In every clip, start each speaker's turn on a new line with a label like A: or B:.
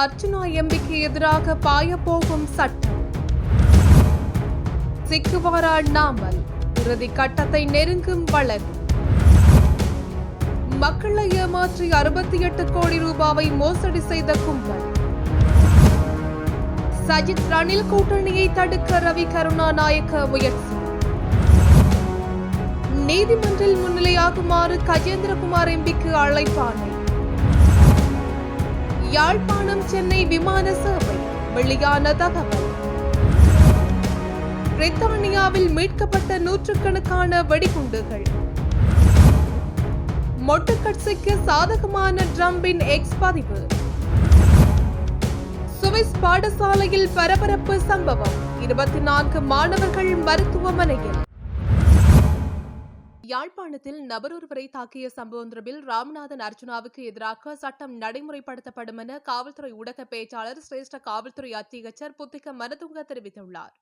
A: அர்ச்சனா எம்பிக்கு எதிராக பாயப்போகும் சட்டம். சிக்குவாரா அண்ணாமல் இறுதி கட்டத்தை நெருங்கும் வழக்கு மக்களை ஏமாற்றி அறுபத்தி எட்டு கோடி ரூபாவை மோசடி செய்த கும்பல். சஜித் ரணில் கூட்டணியை தடுக்க ரவி கருணாநாயக்க முயற்சி. நீதிமன்றில் முன்னிலையாகுமாறு கஜேந்திரகுமார் எம்பிக்கு அழைப்பானை யாழ்ப்பாணம் சென்னை விமான சேவை வெளியான தகவல். பிரித்தானியாவில் மீட்கப்பட்ட நூற்றுக்கணக்கான வெடிகுண்டுகள். மொட்டுக்கட்சிக்கு சாதகமான ட்ரம்பின் எக்ஸ் பதிவு. சுவிஸ் பாடசாலையில் பரபரப்பு சம்பவம். இருபத்தி நான்கு மாணவர்கள் மருத்துவமனையில். யாழ்ப்பாணத்தில் நபரொருவரை தாக்கிய சம்பவம் தொடர்பில் ராமநாதன் அர்ஜுனாவுக்கு எதிராக சட்டம் நடைமுறைப்படுத்தப்படும் என காவல்துறை ஊடக பேச்சாளர் சிரேஷ்ட காவல்துறை அத்தியகச்சர் புத்திக மனதுங்க தெரிவித்துள்ளார்.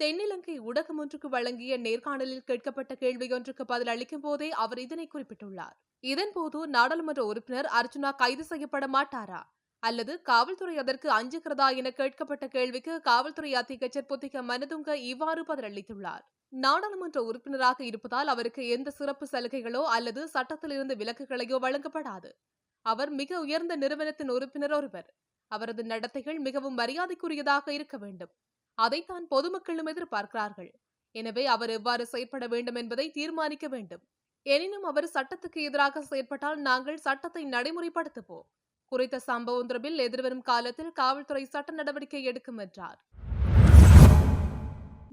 A: தென்னிலங்கை ஊடகம் ஒன்றுக்கு வழங்கிய நேர்காணலில் கேட்கப்பட்ட கேள்வியொன்றுக்கு பதில் அளிக்கும் போதே அவர் இதனை குறிப்பிட்டுள்ளார். இதன்போது நாடாளுமன்ற உறுப்பினர் அர்ஜுனா கைது செய்யப்பட மாட்டாரா? அல்லது காவல்துறை அதற்கு அஞ்சுகிறதா என கேட்கப்பட்ட கேள்விக்கு காவல்துறை அத்தியகச்சர் புத்திக மனதுங்க இவ்வாறு பதிலளித்துள்ளார். நாடாளுமன்ற உறுப்பினராக இருப்பதால் அவருக்கு எந்த சிறப்பு சலுகைகளோ அல்லது சட்டத்திலிருந்து விலக்குகளையோ வழங்கப்படாது. அவர் மிக உயர்ந்த நிறுவனத்தின் உறுப்பினர் ஒருவர். அவரது நடத்தைகள் மிகவும் மரியாதைக்குரியதாக இருக்க வேண்டும். அதைத்தான் பொதுமக்களும் எதிர்பார்க்கிறார்கள். எனவே அவர் எவ்வாறு செயற்பட வேண்டும் என்பதை தீர்மானிக்க வேண்டும். எனினும் அவர் சட்டத்துக்கு எதிராக செயற்பட்டால் நாங்கள் சட்டத்தை நடைமுறைப்படுத்துவோம். குறித்த சம்பவம் தொடர்பில் எதிர்வரும் காலத்தில் காவல்துறை சட்ட நடவடிக்கை எடுக்கும் என்றார்.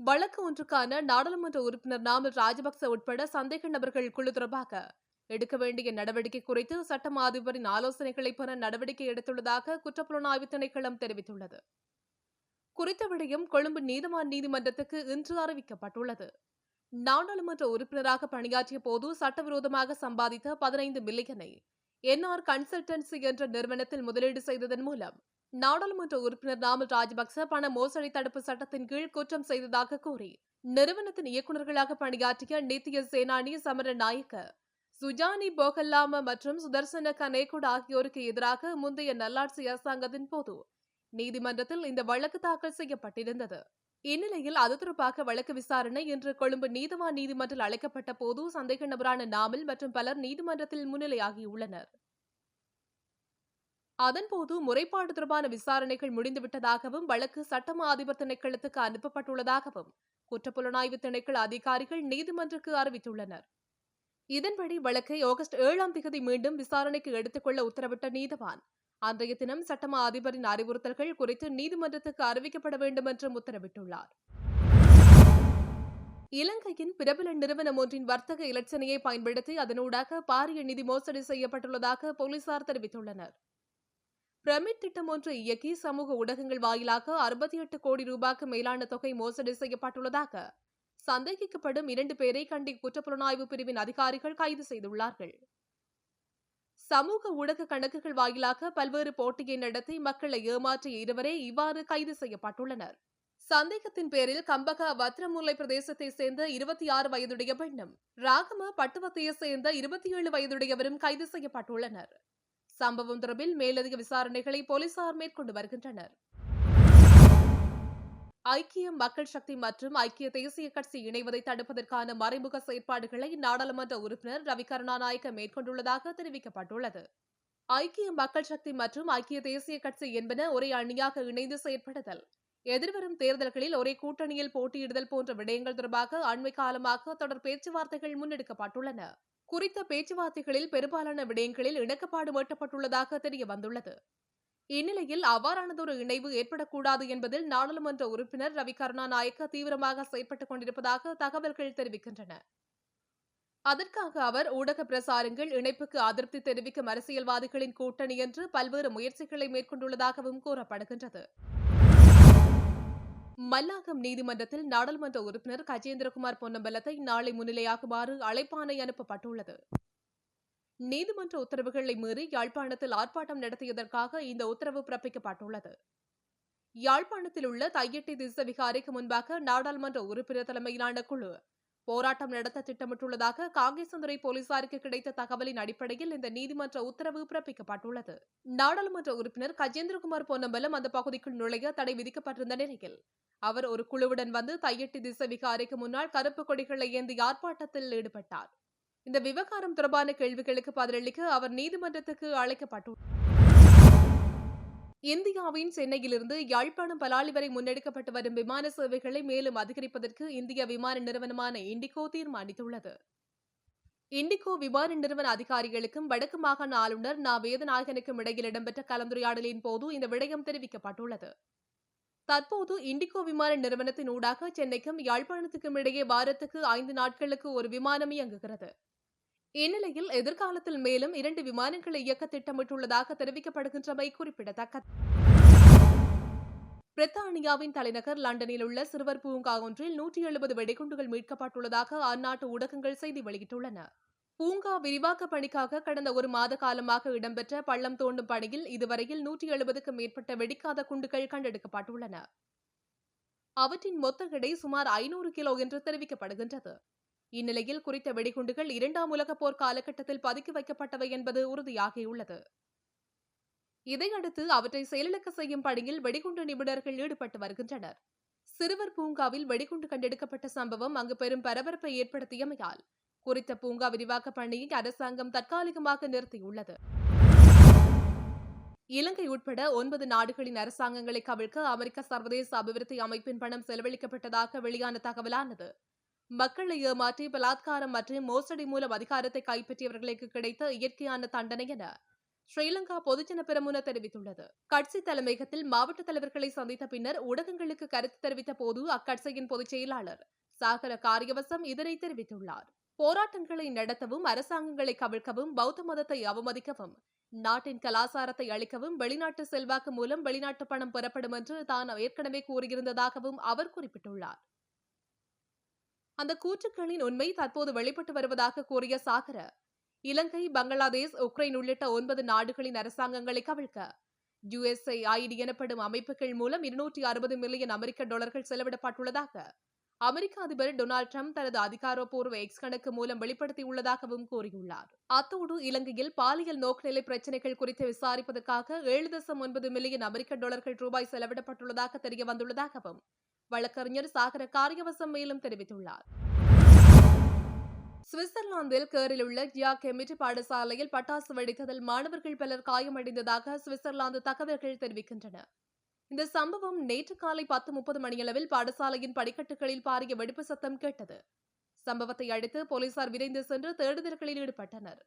A: வழக்கு ஒன்றுக்கான நாடாளுமன்ற உறுப்பினர் நாமல் ராஜபக்ச உட்பட சந்தேக நபர்கள் குழு தொடர்பாக எடுக்க வேண்டிய நடவடிக்கை குறித்து சட்டம் அதிபரின் ஆலோசனைகளை பெற நடவடிக்கை எடுத்துள்ளதாக குற்றப்புலனாய்வு திணைக்களம் தெரிவித்துள்ளது. குறித்த விடயம் கொழும்பு நீதிமான் நீதிமன்றத்துக்கு இன்று அறிவிக்கப்பட்டுள்ளது. நாடாளுமன்ற உறுப்பினராக பணியாற்றிய போது சட்டவிரோதமாக சம்பாதித்த பதினைந்து மில்லியனை என்ஆர் கன்சல்டன்சி என்ற நிறுவனத்தில் முதலீடு செய்ததன் மூலம் நாடாளுமன்ற உறுப்பினர் நாமல் ராஜபக்ச பண மோசடி தடுப்பு சட்டத்தின் கீழ் குற்றம் செய்ததாக கூறி நிறுவனத்தின் இயக்குநர்களாக பணியாற்றிய நித்திய சேனானி சமர நாயக்க சுஜானி போகல்லாம மற்றும் சுதர்சன கனேகுட் ஆகியோருக்கு எதிராக முந்தைய நல்லாட்சி அரசாங்கத்தின் போது நீதிமன்றத்தில் இந்த வழக்கு தாக்கல் செய்யப்பட்டிருந்தது. இந்நிலையில் அது தொடர்பாக வழக்கு விசாரணை இன்று கொழும்பு நீதவான் நீதிமன்றில் அழைக்கப்பட்ட போது சந்தேக நபரான நாமல் மற்றும் பலர் நீதிமன்றத்தில் முன்னிலையாகியுள்ளனர். அதன்போது முறைப்பாடு தொடர்பான விசாரணைகள் முடிந்துவிட்டதாகவும் வழக்கு சட்டமா அதிபர் திணைக்களத்துக்கு அனுப்பப்பட்டுள்ளதாகவும் குற்றப்புலனாய்வு திணைக்கள அதிகாரிகள் நீதிமன்றக்கு அறிவித்துள்ளனர். இதன்படி வழக்கை ஆகஸ்ட் ஏழாம் தேதி மீண்டும் விசாரணைக்கு எடுத்துக்கொள்ள உத்தரவிட்ட நீதவான் அன்றைய தினம் சட்டமா அதிபரின் அறிவுறுத்தல்கள் குறித்து நீதிமன்றத்துக்கு அறிவிக்கப்பட வேண்டும் என்றும் உத்தரவிட்டுள்ளார். இலங்கையின் பிரபல நிறுவனம் ஒன்றின் வர்த்தக இலட்சணையை பயன்படுத்தி அதனூடாக பாரிய நிதி மோசடி செய்யப்பட்டுள்ளதாக போலீசார் தெரிவித்துள்ளனர். பிரமிட் திட்டம் ஒன்றை இயக்கி சமூக ஊடகங்கள் வாயிலாக அறுபத்தி எட்டு கோடி ரூபாய்க்கு மேலான தொகை மோசடி செய்யப்பட்டுள்ளதாக சந்தேகிக்கப்படும் இரண்டு பேரை கண்டி குற்றப்புலனாய்வு பிரிவின் அதிகாரிகள் கைது செய்துள்ளார்கள். சமூக ஊடக கணக்குகள் வாயிலாக பல்வேறு போட்டியை நடத்தி மக்களை ஏமாற்றிய இருவரே இவ்வாறு கைது செய்யப்பட்டுள்ளனர். சந்தேகத்தின் பேரில் கம்பகா வத்ரமுல்லை பிரதேசத்தை சேர்ந்த இருபத்தி ஆறு வயதுடைய பெண்ணும் ராகம பட்டுவத்தையை சேர்ந்த இருபத்தி ஏழு வயதுடையவரும் கைது செய்யப்பட்டுள்ளனர். சம்பவம் தொடர்பில் மேலதிக விசாரணைகளை போலீசார் மேற்கொண்டு வருகின்றனர். ஐக்கிய மக்கள் சக்தி மற்றும் ஐக்கிய தேசிய கட்சி இணைவதை தடுப்பதற்கான மறைமுக செயற்பாடுகளை நாடாளுமன்ற உறுப்பினர் ரவி கருணாநாயக்க மேற்கொண்டுள்ளதாக தெரிவிக்கப்பட்டுள்ளது. ஐக்கிய மக்கள் சக்தி மற்றும் ஐக்கிய தேசிய கட்சி என்பன ஒரே அணியாக இணைந்து செயற்படுதல். எதிர்வரும் தேர்தல்களில் ஒரே கூட்டணியில் போட்டியிடுதல் போன்ற விடயங்கள் தொடர்பாக அண்மை காலமாக தொடர் பேச்சுவார்த்தைகள் முன்னெடுக்கப்பட்டுள்ளன. குறித்த பேச்சுவார்த்தைகளில் பெரும்பாலான விடயங்களில் இணக்கப்பாடு எட்டப்பட்டுள்ளதாக தெரிய வந்துள்ளது இந்நிலையில் அவ்வாறானதொரு இணைவு ஏற்படக்கூடாது என்பதில் நாடாளுமன்ற உறுப்பினர் ரவி கருணாநாயக்க தீவிரமாக செயற்பட்டுக் கொண்டிருப்பதாக தகவல்கள் தெரிவிக்கின்றன. அதற்காக அவர் ஊடக பிரசாரங்கள் இணைப்புக்கு அதிருப்தி தெரிவிக்கும் அரசியல்வாதிகளின் கூட்டணி என்று பல்வேறு முயற்சிகளை மேற்கொண்டுள்ளதாகவும் கூறப்படுகின்றது. மல்லாகம் நீதிமன்றத்தில் நாடாளுமன்ற உறுப்பினர் கஜேந்திரகுமார் பொன்னம்பலத்தை நாளை முன்னிலையாகுமாறு அழைப்பானை அனுப்பப்பட்டுள்ளது. நீதிமன்ற உத்தரவுகளை மீறி யாழ்ப்பாணத்தில் ஆர்ப்பாட்டம் நடத்தியதற்காக இந்த உத்தரவு பிறப்பிக்கப்பட்டுள்ளது. யாழ்ப்பாணத்தில் உள்ள தையட்டி திசவிகாரிக்கு முன்பாக நாடாளுமன்ற உறுப்பினர் தலைமையிலான குழு போராட்டம் நடத்த திட்டமிட்டுள்ளதாக காங்கேசந்துறை போலீசாருக்கு கிடைத்த தகவலின் அடிப்படையில் இந்த நீதிமன்ற உத்தரவு பிறப்பிக்கப்பட்டுள்ளது. நாடாளுமன்ற உறுப்பினர் கஜேந்திரகுமார் பொன்னம்பலம் அந்த பகுதிக்குள் நுழைய தடை விதிக்கப்பட்டிருந்த நிலையில் அவர் ஒரு குழுவுடன் வந்து தையட்டி திசை விகாரைக்கு முன்னால் கருப்பு கொடிகளை ஏந்தி ஆர்ப்பாட்டத்தில் ஈடுபட்டார். இந்த விவகாரம் தொடர்பான கேள்விகளுக்கு பதிலளிக்க அவர் நீதிமன்றத்துக்கு அழைக்கப்பட்டுள்ளார் இந்தியாவின் சென்னையிலிருந்து யாழ்ப்பாணம் பலாலி வரை முன்னெடுக்கப்பட்டு வரும் விமான சேவைகளை மேலும் அதிகரிப்பதற்கு இந்திய விமான நிறுவனமான இண்டிகோ தீர்மானித்துள்ளது. இண்டிகோ விமான நிறுவன அதிகாரிகளுக்கும் வடக்கு மாகாண ஆளுநர் நா. வேதநாயகனுக்கும் இடையில் இடம்பெற்ற கலந்துரையாடலின் போது இந்த விடயம் தெரிவிக்கப்பட்டுள்ளது. தற்போது இண்டிகோ விமான நிறுவனத்தின் ஊடாக சென்னைக்கும் யாழ்ப்பாணத்துக்கும் இடையே வாரத்துக்கு ஐந்து நாட்களுக்கு ஒரு விமானம் இயங்குகிறது. இந்நிலையில் எதிர்காலத்தில் மேலும் இரண்டு விமானங்களை இயக்க திட்டமிட்டுள்ளதாக தெரிவிக்கப்படுகின்றமை குறிப்பிடத்தக்கது. பிரித்தானியாவின் தலைநகர் லண்டனில் உள்ள சிறுவர் பூங்கா ஒன்றில் நூற்றி எழுபது வெடிகுண்டுகள் மீட்கப்பட்டுள்ளதாக அந்நாட்டு ஊடகங்கள் செய்தி வெளியிட்டுள்ளன. பூங்கா விரிவாக்க பணிக்காக கடந்த ஒரு மாத காலமாக இடம்பெற்ற பள்ளம் தோண்டும் பணியில் இதுவரையில் நூற்றி எழுபதுக்கும் மேற்பட்ட வெடிக்காத குண்டுகள் கண்டெடுக்கப்பட்டுள்ளன. அவற்றின் மொத்த எடை சுமார் ஐநூறு கிலோ என்று தெரிவிக்கப்படுகின்றது. இந்நிலையில் குறித்த வெடிகுண்டுகள் இரண்டாம் உலகப் போர் காலகட்டத்தில் பதுக்கி வைக்கப்பட்டவை என்பது உறுதியாகியுள்ளது. இதையடுத்து அவற்றை செயலிழக்க செய்யும் பணியில் வெடிகுண்டு நிபுணர்கள் ஈடுபட்டு வருகின்றனர். சிறுவர் பூங்காவில் வெடிகுண்டு கண்டெடுக்கப்பட்ட சம்பவம் அங்கு பெரும் பரபரப்பை ஏற்படுத்தியமையால் குறித்த பூங்கா விரிவாக்க பணியை அரசாங்கம் தற்காலிகமாக நிறுத்தியுள்ளது. இலங்கை உட்பட ஒன்பது நாடுகளின் அரசாங்கங்களை கவிழ்க்க அமெரிக்க சர்வதேச அபிவிருத்தி அமைப்பின் பணம் செலவழிக்கப்பட்டதாக வெளியான தகவலானது. மக்களை ஏமாற்றி பலாத்காரம் மற்றும் மோசடி மூலம் அதிகாரத்தை கைப்பற்றியவர்களுக்கு கிடைத்த இயற்கையான தண்டனை என ஸ்ரீலங்கா பொதுஜன பிரமுன தெரிவித்துள்ளது. கட்சி தலைமையகத்தில் மாவட்ட தலைவர்களை சந்தித்த பின்னர் ஊடகங்களுக்கு கருத்து தெரிவித்த போது அக்கட்சியின் பொதுச் செயலாளர் சாகர காரியவசம் இதனை தெரிவித்துள்ளார். போராட்டங்களை நடத்தவும் அரசாங்கங்களை கவிழ்க்கவும் பௌத்த மதத்தை அவமதிக்கவும் நாட்டின் கலாசாரத்தை அளிக்கவும் வெளிநாட்டு செல்வாக்கு மூலம் வெளிநாட்டு பணம் பெறப்படும் என்று தான் ஏற்கனவே கூறியிருந்ததாகவும் அவர் குறிப்பிட்டுள்ளார். அந்த கூற்றுக்களின் உண்மை தற்போது வெளிப்பட்டு வருவதாக கூறிய சாகர இலங்கை பங்களாதேஷ் உக்ரைன் உள்ளிட்ட ஒன்பது நாடுகளின் அரசாங்கங்களை கவிழ்க்க யுஎஸ்ஐ ஐடி எனப்படும் அமைப்புகள் மூலம் இருநூற்றி அறுபது மில்லியன் அமெரிக்க டாலர்கள் செலவிடப்பட்டுள்ளதாக அமெரிக்க அதிபர் டொனால்டு ட்ரம்ப் தனது அதிகாரப்பூர்வ எக்ஸ் கணக்கு மூலம் வெளிப்படுத்தியுள்ளதாகவும் கூறியுள்ளார். அத்தோடு இலங்கையில் பாலியல் நோக்குநிலை பிரச்சினைகள் குறித்து விசாரிப்பதற்காக ஏழு தசம் ஒன்பது மில்லியன் அமெரிக்க டாலர்கள் ரூபாய் செலவிடப்பட்டுள்ளதாக தெரிய வந்துள்ளதாகவும் வழக்கறிஞர் சாகர காரியவசம் மேலும் தெரிவித்துள்ளார். சுவிட்சர்லாந்தில் கேரில் உள்ள கெமிட் பாடசாலையில் பட்டாசு வெடித்ததில் மாணவர்கள் பலர் காயமடைந்ததாக சுவிட்சர்லாந்து தகவல்கள் தெரிவிக்கின்றன. இந்த சம்பவம் நேற்று காலை பத்து முப்பது மணியளவில் பாடசாலையின் படிக்கட்டுகளில் பாரிய வெடிப்பு சத்தம் கேட்டது. சம்பவத்தை அடுத்து போலீசார் விரைந்து சென்று தேடுதல்களில் ஈடுபட்டனர்.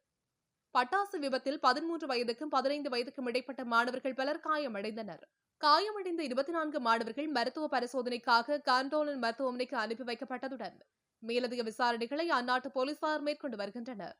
A: பட்டாசு விபத்தில் பதிமூன்று வயதுக்கும் பதினைந்து வயதுக்கும் இடைப்பட்ட மாணவர்கள் பலர் காயமடைந்தனர். காயமடைந்த இருபத்தி நான்கு மாணவர்கள் மருத்துவ பரிசோதனைக்காக கான்டோலன் மருத்துவமனைக்கு அனுப்பி வைக்கப்பட்டதுடன் மேலதிக விசாரணைகளை அந்நாட்டு போலீசார் மேற்கொண்டு வருகின்றனர்.